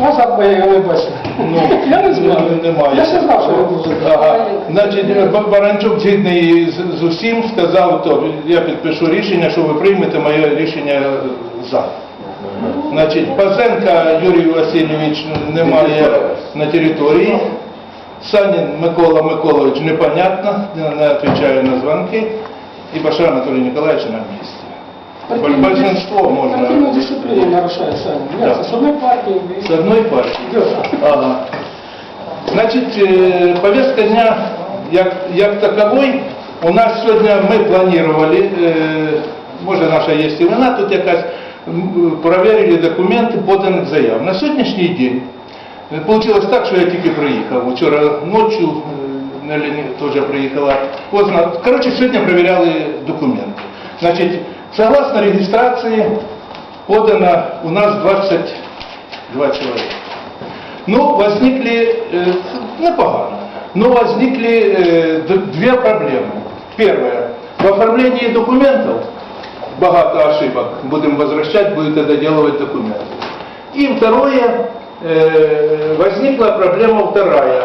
Вас його не. Ну, я не знаю. Немає. Я ще знав, що ви будете. Ага. Значить, Баранчук згідний з, з усім сказав, то я підпишу рішення, що ви приймете моє рішення за. Значить, Пасенка Юрій Васильович немає на території. Санін Микола Миколаївич непонятно, не відповідає на дзвонки. І Башар Анатолій Николаевич на місці. Большинство можно. Партийную дисциплину нарушают сами. Да. Ясно, с одной партии вы... С одной партии. Идет. Ага. Значить, е, повестка дня як, як таковой, у нас сьогодні ми планували, е, може наша є і вона тут якась, м, перевірили документи поданих заяв. На сьогоднішній день вийшло так, що я тільки приїхав. Вчора ночі Нелі теж приїхала поздно. Коротше, сьогодні перевіряли документи. Значить, согласно реєстрації подано у нас 22 человека. Ну, возникли, э, непогано, но возникли э, д- две проблемы. Первое, в оформлении документов багато ошибок, будем возвращать, будете доделывать документы. И второе, э, возникла проблема вторая.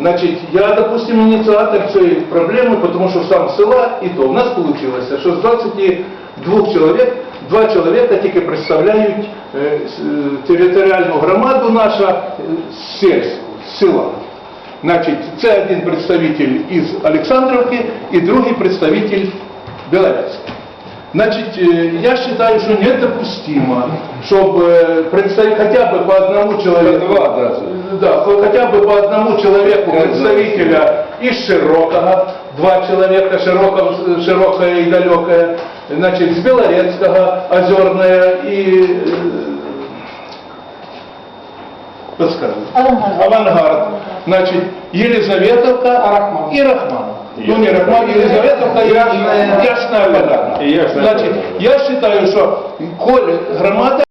Значит, я, допустим, инициатор этой проблемы, потому что сам с села, и то у нас получилось, что с 22 человек, два человека тільки представляють е, с- е, територіальну громаду наша е, сельську, з села. Значить, це один представитель із Олександровки і другий представитель Белорецька. Значит, э, я считаю, что недопустимо, чтобы представить хотя бы по одному человеку, По два даже. да, по- хотя бы по одному человеку представителя из Широкого, два человека, Широкого, Широкое и Далекое, значит, с Белорецкого, Озерное и, э, подскажите, Авангард. Авангард, значит, Елизаветовка Рахманов. и Рахманов. Ну не Рахманов, Елизаветовка и Ясная, Ясная Поляна. Значит, я считаю, что коль громада